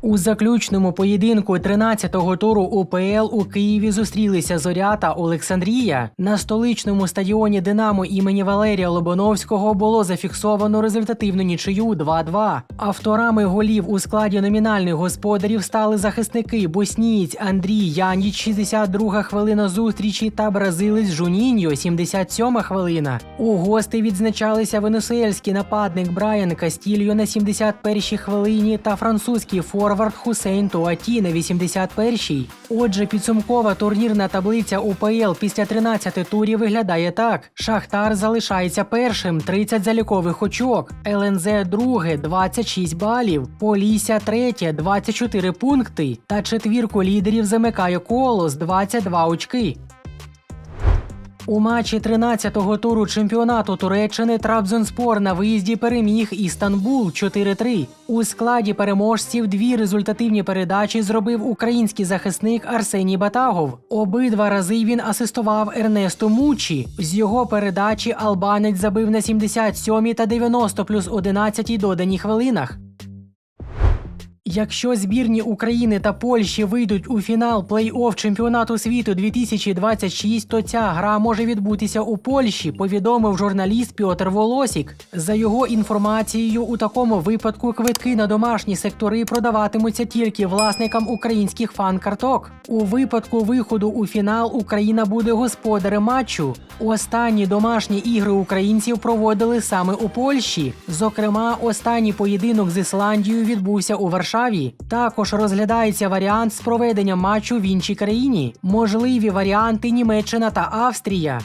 У заключному поєдинку 13-го туру УПЛ у Києві зустрілися Зоря та Олександрія. На столичному стадіоні Динамо імені Валерія Лобановського було зафіксовано результативну нічию 2-2. Авторами голів у складі номінальних господарів стали захисники боснієць Андрій Яніч, 62 хвилина зустрічі, та бразилець Жуніньо, 77 хвилина. У гости відзначалися венесуельський нападник Брайан Кастільо на 71-й хвилині та французький форвард Хусейн Туаті на 81-й. Отже, підсумкова турнірна таблиця УПЛ після 13 турів виглядає так: Шахтар залишається першим, 30 залікових очок, ЛНЗ друге 26 балів, Полісся третє 24 пункти. Та четвірку лідерів замикає Колос 22 очки. У матчі 13-го туру чемпіонату Туреччини Трабзонспор на виїзді переміг Істанбул 4-3. У складі переможців дві результативні передачі зробив український захисник Арсеній Батагов. Обидва рази він асистував Ернесту Мучі. З його передачі албанець забив на 77 та 90 плюс 11 додані хвилинах. Якщо збірні України та Польщі вийдуть у фінал плей-офф чемпіонату світу 2026, то ця гра може відбутися у Польщі, повідомив журналіст Пьотр Волосік. За його інформацією, у такому випадку квитки на домашні сектори продаватимуться тільки власникам українських фан-карток. У випадку виходу у фінал Україна буде господарем матчу. Останні домашні ігри українців проводили саме у Польщі. Зокрема, останній поєдинок з Ісландією відбувся у Варшаві. Також розглядається варіант з проведенням матчу в іншій країні. Можливі варіанти Німеччина та Австрія.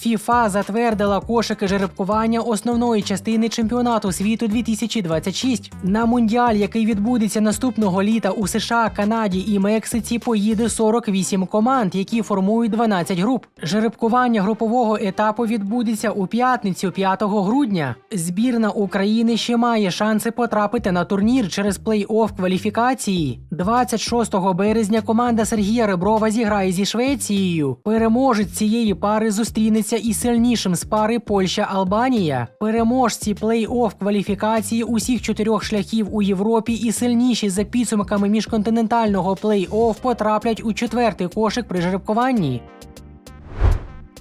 ФІФА затвердила кошики жеребкування основної частини чемпіонату світу 2026. На мундіаль, який відбудеться наступного літа у США, Канаді і Мексиці, поїде 48 команд, які формують 12 груп. Жеребкування групового етапу відбудеться у п'ятницю, 5 грудня. Збірна України ще має шанси потрапити на турнір через плей-офф кваліфікації. 26 березня команда Сергія Реброва зіграє зі Швецією. Переможець цієї пари зустрінеться із сильнішим з пари Польща-Албанія. Переможці плей-офф кваліфікації усіх чотирьох шляхів у Європі і сильніші за підсумками міжконтинентального плей-офф потраплять у четвертий кошик при жеребкуванні.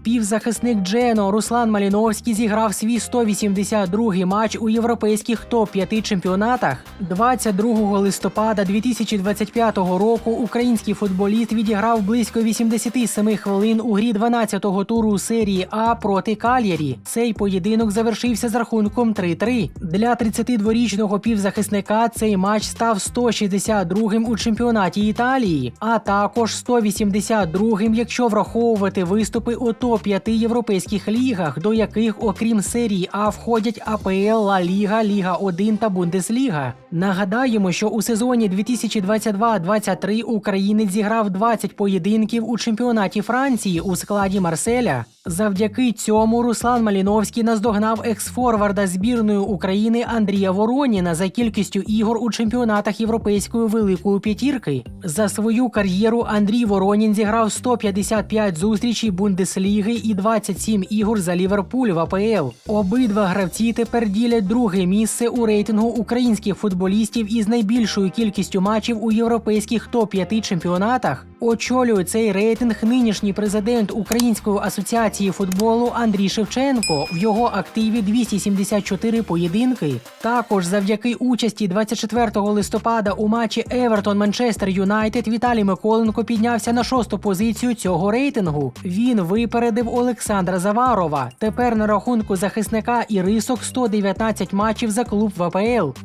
Півзахисник Джено Руслан Маліновський зіграв свій 182-й матч у європейських топ-5 чемпіонатах. 22 листопада 2025 року український футболіст відіграв близько 87 хвилин у грі 12-го туру серії А проти Кальєрі. Цей поєдинок завершився з рахунком 3-3. Для 32-річного півзахисника цей матч став 162-м у чемпіонаті Італії, а також 182-м, якщо враховувати виступи у топ-5 європейських лігах, до яких, окрім серії А, входять АПЛ, Ла Ліга, Ліга 1 та Бундесліга. Нагадаємо, що у сезоні 2022-23 українець зіграв 20 поєдинків у чемпіонаті Франції у складі Марселя. Завдяки цьому Руслан Маліновський наздогнав екс-форварда збірної України Андрія Вороніна за кількістю ігор у чемпіонатах Європейської великої п'ятірки. За свою кар'єру Андрій Воронін зіграв 155 зустрічей Бундесліги і 27 ігор за Ліверпуль в АПЛ. Обидва гравці тепер ділять друге місце у рейтингу українських футболістів із найбільшою кількістю матчів у європейських топ-5 чемпіонатах. Очолює цей рейтинг нинішній президент Української асоціації футболу Андрій Шевченко. В його активі 274 поєдинки. Також завдяки участі 24 листопада у матчі Евертон Манчестер Юнайтед Віталій Миколенко піднявся на шосту позицію цього рейтингу. Він випередив Олександра Заварова. Тепер на рахунку захисника і рисок 119 матчів за клуб ВПЛ.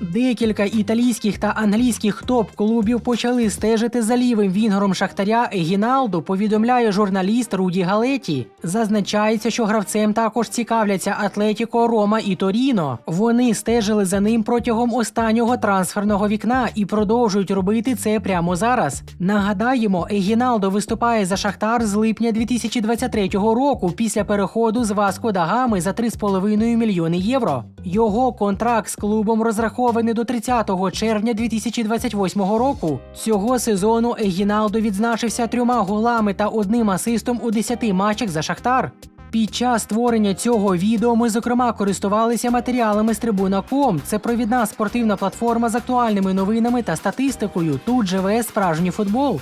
Декілька італійських та англійських топ-клубів почали стежити за лівим вінгером Шахтаря Егіналду, повідомляє журналіст Руді Галеті. Зазначається, що гравцем також цікавляться Атлетіко, Рома і Торіно. Вони стежили за ним протягом останнього трансферного вікна і продовжують робити це прямо зараз. Нагадаємо, Егіналдо виступає за Шахтар з липня 2023 року після переходу з Васко да Гами за 3,5 мільйони євро. Його контракт з клубом розрахований до 30 червня 2028 року. Цього сезону Егіналдо відзначився трьома голами та одним асистом у 10 матчах за Шахтар. Під час створення цього відео ми, зокрема, користувалися матеріалами з Трибуна.ком. Це провідна спортивна платформа з актуальними новинами та статистикою. Тут живе справжній футбол.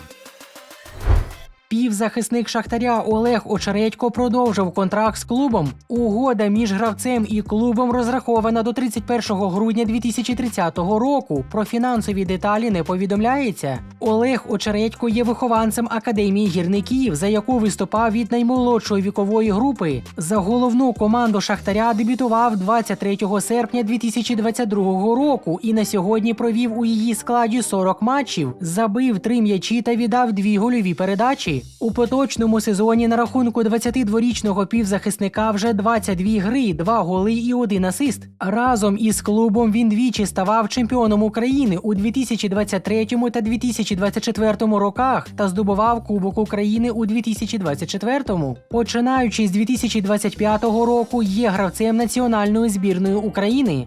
Півзахисник Шахтаря Олег Очередько продовжив контракт з клубом. Угода між гравцем і клубом розрахована до 31 грудня 2030 року. Про фінансові деталі не повідомляється. Олег Очередько є вихованцем академії гірників, за яку виступав від наймолодшої вікової групи. За головну команду Шахтаря дебютував 23 серпня 2022 року і на сьогодні провів у її складі 40 матчів, забив три м'ячі та віддав дві гольові передачі. У поточному сезоні на рахунку 22-річного півзахисника вже 22 гри, 2 голи і 1 асист. Разом із клубом він двічі ставав чемпіоном України у 2023 та 2024 роках та здобував Кубок України у 2024. Починаючи з 2025 року, є гравцем національної збірної України.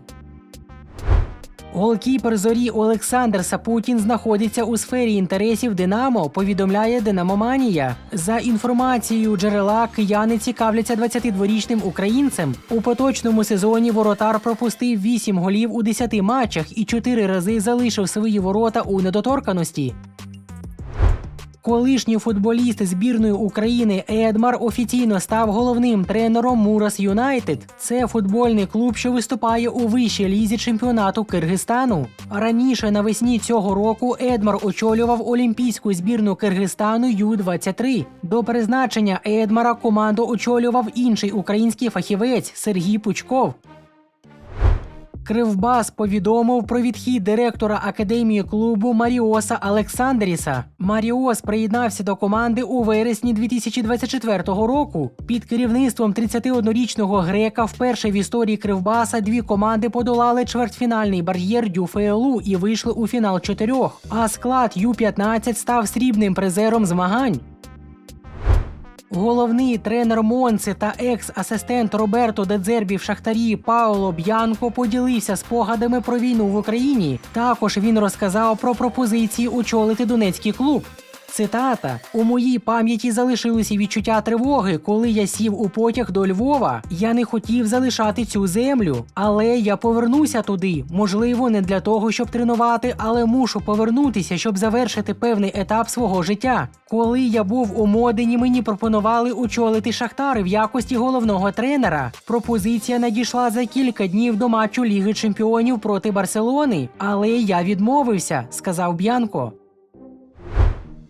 Голкіпер зорі Олександр Сапутін знаходиться у сфері інтересів Динамо. Повідомляє Динамоманія. За інформацією джерела, кияни цікавляться 22-річним українцем. У поточному сезоні воротар пропустив 8 голів у 10 матчах і 4 рази залишив свої ворота у недоторканості. Колишній футболіст збірної України Едмар офіційно став головним тренером Мурас Юнайтед. Це футбольний клуб, що виступає у вищій лізі чемпіонату Киргизстану. Раніше навесні цього року Едмар очолював олімпійську збірну Киргизстану Ю-23. До призначення Едмара команду очолював інший український фахівець Сергій Пучков. Кривбас повідомив про відхід директора академії клубу Маріоса Олександріса. Маріос приєднався до команди у вересні 2024 року. Під керівництвом 31-річного грека вперше в історії Кривбаса дві команди подолали чвертьфінальний бар'єр Дюфеелу і вийшли у фінал чотирьох. А склад Ю-15 став срібним призером змагань. Головний тренер Монци та екс-асистент Роберто Дедзербі в Шахтарі Пауло Б'янко поділився спогадами про війну в Україні. Також він розказав про пропозиції очолити Донецький клуб. Цитата: у моїй пам'яті залишилися відчуття тривоги, коли я сів у потяг до Львова. Я не хотів залишати цю землю, але я повернуся туди. Можливо, не для того, щоб тренувати, але мушу повернутися, щоб завершити певний етап свого життя. Коли я був у Модені, мені пропонували очолити Шахтар в якості головного тренера. Пропозиція надійшла за кілька днів до матчу Ліги Чемпіонів проти Барселони, але я відмовився, сказав Б'янко.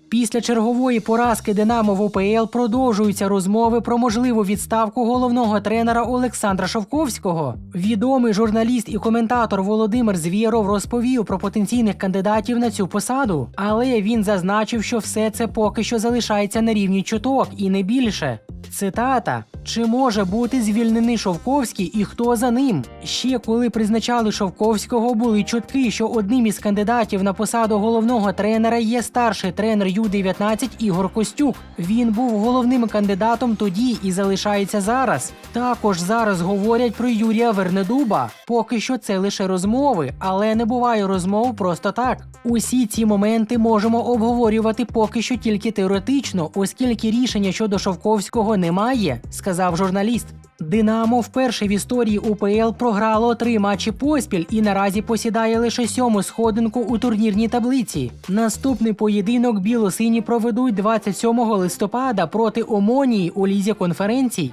Після чергової поразки Динамо в ОПЛ продовжуються розмови про можливу відставку головного тренера Олександра Шовковського. Відомий журналіст і коментатор Володимир Звєров розповів про потенційних кандидатів на цю посаду, але він зазначив, що все це поки що залишається на рівні чуток і не більше. Цитата: чи може бути звільнений Шовковський і хто за ним? Ще коли призначали Шовковського, були чутки, що одним із кандидатів на посаду головного тренера є старший тренер Ю-19 Ігор Костюк. Він був головним кандидатом тоді і залишається зараз. Також зараз говорять про Юрія Вернедуба. Поки що це лише розмови, але не буває розмов просто так. Усі ці моменти можемо обговорювати поки що тільки теоретично, оскільки рішення щодо Шовковського немає, сказав журналіст. Динамо вперше в історії УПЛ програло три матчі поспіль і наразі посідає лише сьому сходинку у турнірній таблиці. Наступний поєдинок білосині проведуть 27 листопада проти Омонії у лізі конференцій.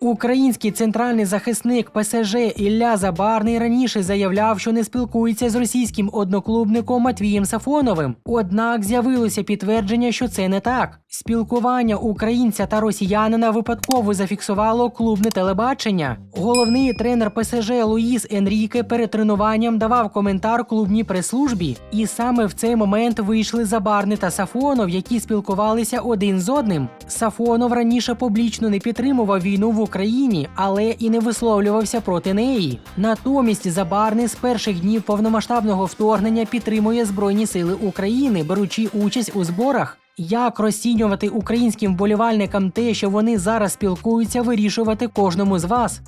Український центральний захисник ПСЖ Ілля Забарний раніше заявляв, що не спілкується з російським одноклубником Матвієм Сафоновим. Однак з'явилося підтвердження, що це не так. Спілкування українця та росіянина випадково зафіксувало клубне телебачення. Головний тренер ПСЖ Луїс Енріке перед тренуванням давав коментар клубній прес-службі, і саме в цей момент вийшли Забарний та Сафонов, які спілкувалися один з одним. Сафонов раніше публічно не підтримував війну в Україні, але і не висловлювався проти неї. Натомість Забарний з перших днів повномасштабного вторгнення підтримує Збройні Сили України, беручи участь у зборах. Як розцінювати українським вболівальникам те, що вони зараз спілкуються, вирішувати кожному з вас.